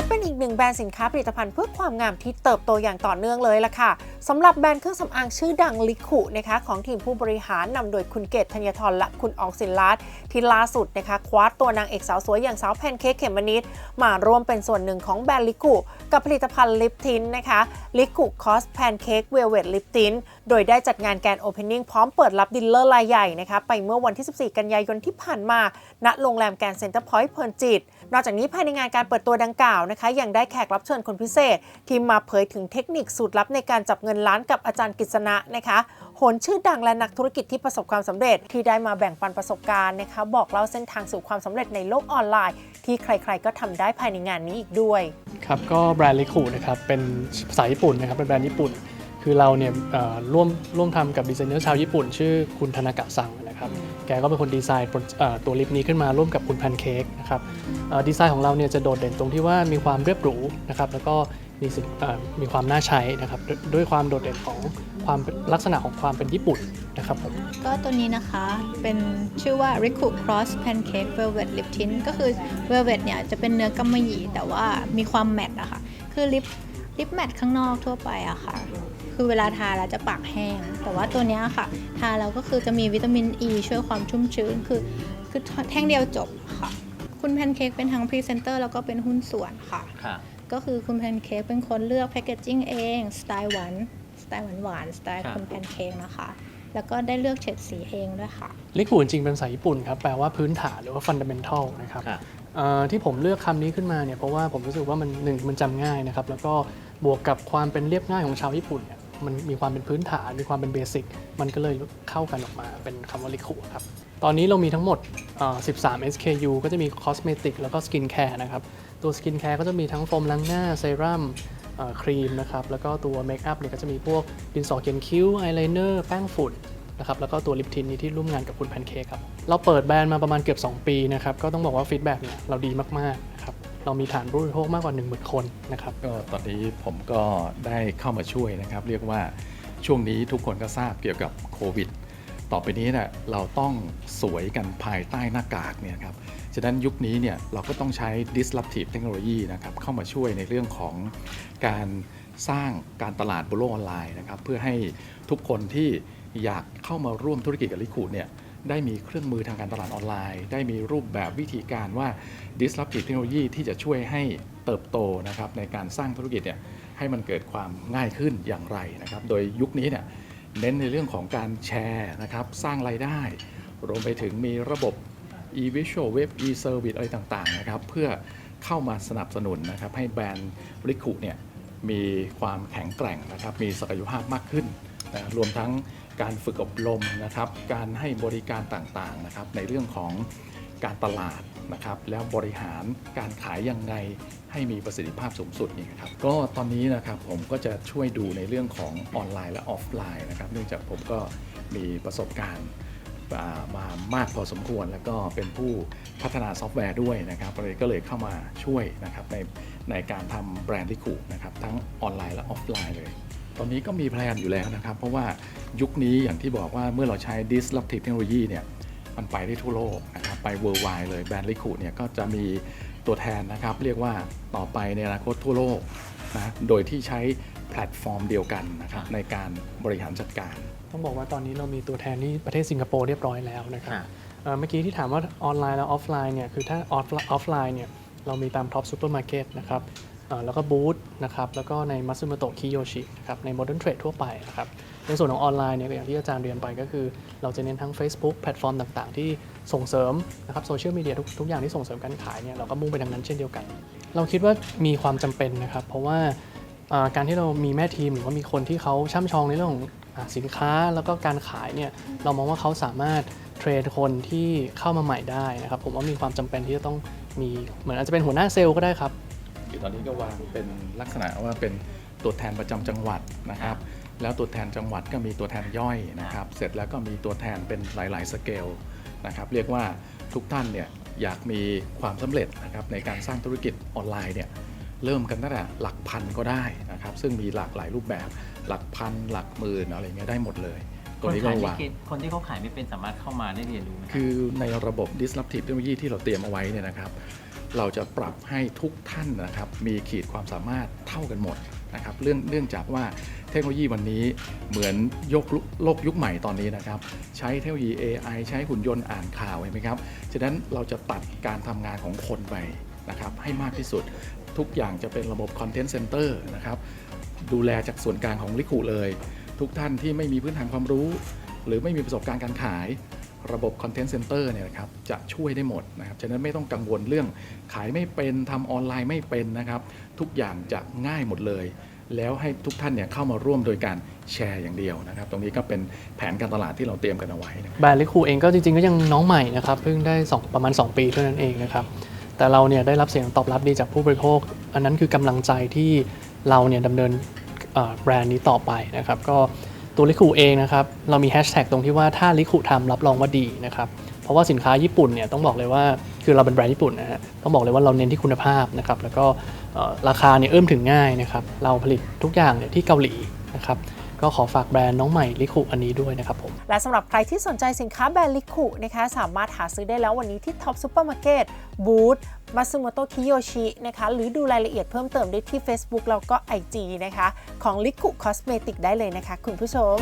อเป็นอีกหนึ่งแบรนด์สินค้าผลิตภัณฑ์เพื่อความงามที่เติบโตอย่างต่อเนื่องเลยล่ะค่ะสำหรับแบรนด์เครื่องสำอางชื่อดังลิคุนะคะของทีมผู้บริหารนำโดยคุณเกตธัญทรและคุณอองศิลัดที่ล่าสุดนะคะคว้าตัวนางเอกสาวสวยอย่างสาวแพนเค้กเขมมนิดมาร่วมเป็นส่วนหนึ่งของแบรนด์ลิคุกับผลิตภัณฑ์ลิปทินนะคะลิคุคอสแพนเค้กเวลเวดลิปทินโดยได้จัดงานแกรนโอเพนนิ่งพร้อมเปิดรับดิลเลอร์รายใหญ่นะคะไปเมื่อวันที่ 14 กันยายนที่ผ่านมาณโรงแรมแกรนเซ็นเตอร์พอยต์เพลินจิต นอกจากนี้ภายในงานการเปิดตัวดังกล่าวนะคะยังได้แขกรับเชิญคนพิเศษ ที่มาเผยถึงเทคนิคสูตรลับในการจับเงินล้านกับอาจารย์กฤษณะนะคะโหนชื่อดังและนักธุรกิจที่ประสบความสำเร็จ ที่ได้มาแบ่งปันประสบการณ์นะคะ บอกเล่าเส้นทางสู่ความสำเร็จในโลกออนไลน์ ที่ใครๆก็ทำได้ภายในงานนี้อีกด้วย ครับก็แบรนด์ลิคูนะครับเป็นภาษาญี่ปุ่นนะครับเป็นแบรนด์ญี่ปุ่น คือเราเนี่ยเอ่อร่วมร่วมทำกับดีไซเนอร์ชาวญี่ปุ่น ชื่อคุณธนากะซังนะครับแกก็เป็นคนดีไซน์โปรเอ่อตัวลิปนี้ขึ้นมาร่วมกับคุณแพนเค้กนะครับเอ่อดีไซน์ของเราเนี่ยจะโดดเด่นตรงที่ว่ามีความเรียบหรูนะครับแล้วก็มีสินเอ่อมีความน่าใช้นะครับด้วยด้วยความโดดเด่นของความเป็นลักษณะของความเป็นญี่ปุ่นนะครับผมก็ตัวนี้นะคะเป็นชื่อว่า Riku Cross Pancake Velvet Lip Tint ก็คือ Velvet เนี่ยจะเป็นเนื้อกำมะหยี่แต่ว่ามีความแมตต์อะค่ะคือลิปลิปแมตต์ข้างนอกทั่วไปอะค่ะ คือเวลาทาแล้วจะปากแห้ง แต่ว่าตัวเนี้ยค่ะ ทาแล้วก็คือจะมีวิตามินอ e ีช่วยความชุ่มชื้น คือคือแท่งเดียวจบค่ะ คุณแพนเค้กเป็นทั้งพรีเซนเตอร์แล้วก็เป็นหุ้นส่วนค่ะ ค่ะ ก็คือคุณแพนเค้กเป็นคนเลือกแพคเกจจิ้งเอง สไตล์หวานสไตล์หวานๆสไตล์ครับคุณแพนเค้กนะคะแล้วก็ได้เลือกเฉดสีเองด้วยค่ะ ลิคูจริงๆเป็นภาษาญี่ปุ่นครับ แปลว่าพื้นฐานหรือว่า fundamental นะครับค่ะเอ่อ ที่ผมเลือกคำนี้ขึ้นมาเนี่ยเพราะว่าผมรู้สึกว่ามันหนึ่งมันจำง่ายนะครับแล้วก็บวกกับความเป็นเรียบง่ายของชาวญี่ปุ่นเนี่ยมันมีความเป็นพื้นฐาน มีความเป็นเบสิกมันก็เลยเข้ากันออกมาเป็นคำว่าลิคูครับ ตอนนี้เรามีทั้งหมด 13 SKU ก็จะมีคอสเมติกแล้วก็สกินแคร์นะครับ ตัวสกินแคร์ก็จะมีทั้งโฟมล้างหน้า เซรั่มครีมนะครับ แล้วก็ตัวเมคอัพเนี่ยก็จะมีพวกดินสอเขียนคิ้ว อายไลเนอร์ แป้งฝุ่น นะครับแล้วก็ตัวลิปทินนี้ที่ร่วมงานกับคุณแพนเค้กครับเราเปิดแบรนด์มาประมาณเกือบ2 ปีนะครับก็ต้องบอกว่าฟีดแบ็กเนี่ยเราดีมากๆนะครับเรามีฐานผู้บริโภคมากกว่า 1 0,000 คนนะครับก็ตอนนี้ผมก็ได้เข้ามาช่วยนะครับ เรียกว่าช่วงนี้ทุกคนก็ทราบเกี่ยวกับโควิด ต่อไปนี้เนี่ยเราต้องสวยกันภายใต้หน้ากากเนี่ยครับฉะนั้นยุคนี้เนี่ยเราก็ต้องใช้ disruptive technology นะครับเข้ามาช่วยในเรื่องของการสร้างการตลาดบนโลกออนไลน์นะครับเพื่อให้ทุกคนที่ อยากเข้ามาร่วมธุรกิจกับลิคูดเนี่ยได้มีเครื่องมือทางการตลาดออนไลน์ ได้มีรูปแบบวิธีการว่า disruptive technology ที่จะช่วยให้เติบโตนะครับในการสร้างธุรกิจเนี่ยให้มันเกิดความง่ายขึ้นอย่างไรนะครับ โดยยุคนี้เนี่ยเน้นในเรื่องของการแชร์นะครับสร้างรายได้ รวมไปถึงมีระบบ e-visual web e-service อะไรต่างๆนะครับเพื่อเข้ามาสนับสนุนนะครับให้แบรนด์ริคุเนี่ยมีความแข็งแกร่งนะครับมีศักยภาพมากขึ้น นะรวมทั้งการฝึกอบรมนะครับ การให้บริการต่างๆนะครับ ในเรื่องของการตลาดนะครับ แล้วบริหารการขายยังไงให้มีประสิทธิภาพสูงสุดนี่ครับ ก็ตอนนี้นะครับผมก็จะช่วยดูในเรื่องของออนไลน์และออฟไลน์นะครับ เนื่องจากผมก็มีประสบการณ์มามากพอสมควรแล้วก็เป็นผู้พัฒนาซอฟต์แวร์ด้วยนะครับเลยก็เลยเข้ามาช่วยนะครับในในการทำแบรนด์ที่ขู่นะครับทั้งออนไลน์และออฟไลน์เลย ตอนนี้ก็มีแพลนอยู่แล้วนะครับ เพราะว่ายุคนี้อย่างที่บอกว่าเมื่อเราใช้ disruptive technology เนี่ยมันไปได้ทั่วโลกนะครับไป worldwide เลยแบรนด์ลิคูเนี่ยก็จะมีตัวแทนนะครับ เรียกว่าต่อไปในอนาคตทั่วโลกนะโดยที่ใช้แพลตฟอร์มเดียวกันนะครับในการบริหารจัดการ ต้องบอกว่าตอนนี้เรามีตัวแทนที่ประเทศสิงคโปร์เรียบร้อยแล้วนะครับค่ะเอ่อเมื่อกี้ที่ถามว่าออนไลน์แล้วออฟไลน์เนี่ยคือถ้าออฟไลน์เนี่ยเรามีตามท็อปซูเปอร์มาร์เก็ตนะครับเอ่อ แล้วก็บูธนะครับแล้วก็ในมั t สึโมโตะคิโยชิครับในโมเดิร์นเทรดทั่วไปนะครับในส่วนของออนไลน์เนี่ยก็อย่างที่อาจารย์เรียนไปก็คือ เราจะเน้นทั้ง Facebook แพลตฟอร์มต่างๆ ที่ส่งเสริมนะครับโซเชียลมีเดียทุกทุกอย่างที่ส่งเสริมการขายเนี่ยเราก็มุ่งไปทางนั้นเช่นเดียวกัน เราคิดว่ามีความจำเป็นนะครับ เพราะว่าการที่เรามีแม่ทีมหรือว่ามีคนที่เขาช่ำชองในเรื่องของสินค้าแล้วก็การขายเนี่ยเรามองว่าเขาสามารถเทรนคนที่เข้ามาใหม่ได้นะครับผมว่ามีความจำเป็นที่จะต้องมีเหมือนอาจจะเป็นหัวหน้าเซลล์ก็ได้ครับ อยู่ตอนนี้ก็วางเป็นลักษณะว่าเป็นตัวแทนประจำจังหวัดนะครับ แล้วตัวแทนจังหวัดก็มีตัวแทนย่อยนะครับ เสร็จแล้วก็มีตัวแทนเป็นหลาย ๆ สเกลนะครับ เรียกว่าทุกท่านเนี่ยอยากมีความสำเร็จนะครับในการสร้างธุรกิจออนไลน์เนี่ยเริ่มกันตั้งแต่หลักพันก็ได้นะครับ ซึ่งมีหลากหลายรูปแบบหลักพันหลักหมื่นอะไรเงี้ยได้หมดเลยตัวนี้ก็คนขายไม่วางเก่งคนที่เขาขายไม่เป็นสามารถเข้ามาได้เรียนรู้ไหมรับคือในระบบ disruptive technology ที่เราเตรียมเอาไว้เนี่ยนะครับ เราจะปรับให้ทุกท่านนะครับ มีขีดความสามารถเท่ากันหมดนะครับเรื่องเนื่องจากว่าเทคโนโลยีวันนี้เหมือนยกโลกยุคใหม่ตอนนี้นะครับ ใช้เทคโนโลยี AI ใช้หุ่นยนต์อ่านข่าวเห็นไหมครับ ฉะนั้นเราจะตัดการทำงานของคนไปนะครับให้มากที่สุดทุกอย่างจะเป็นระบบ Content Center นะครับดูแลจากส่วนกลางของลิคุเลย ทุกท่านที่ไม่มีพื้นฐานความรู้ หรือไม่มีประสบการณ์การขาย ระบบ Content Center เนี่ยนะครับจะช่วยได้หมดนะครับ ฉะนั้นไม่ต้องกังวลเรื่องขายไม่เป็นทำออนไลน์ไม่เป็นนะครับ ทุกอย่างจะง่ายหมดเลย แล้วให้ทุกท่านเนี่ยเข้ามาร่วมโดยการแชร์อย่างเดียวนะครับ ตรงนี้ก็เป็นแผนการตลาดที่เราเตรียมกันเอาไว้นะครับ แบรนด์ลิคูเองก็จริงๆก็ยังน้องใหม่นะครับ เพิ่งได้สองประมาณ 2 ปีเท่านั้นเองนะครับ แต่เราเนี่ยได้รับเสียงตอบรับดีจากผู้บริโภค อันนั้นคือกำลังใจที่เราเนี่ยดำเนินแบรนด์นี้ต่อไปนะครับ ก็ ตัวลิคูเองนะครับเรามีแฮชแท็กตรงที่ว่าถ้าลิคูทำรับรองว่าดีนะครับเพราะว่าสินค้าญี่ปุ่นเนี่ยต้องบอกเลยว่าคือเราเป็นแบรนด์ญี่ปุ่นนะฮะต้องบอกเลยว่าเราเน้นที่คุณภาพนะครับแล้วก็ราคาเนี่ยเอื้อมถึงง่ายนะครับเราผลิตทุกอย่างเนี่ยที่เกาหลีนะครับ ก็ขอฝากแบรนด์น้องใหม่ลิคุอันนี้ด้วยนะครับผมและสำหรับใครที่สนใจสินค้าแบรนด์ลิคุนะคะสามารถหาซื้อได้แล้ววันนี้ที่ท็อปซูเปอร์มาร์เก็ตบูธมัซึโมโตะคิโยชินะคะหรือดูรายละเอียดเพิ่มเติมได้ที่ Facebook แล้วก็ IG นะคะของลิคุคอสเมติกได้เลยนะคะคุณผู้ชม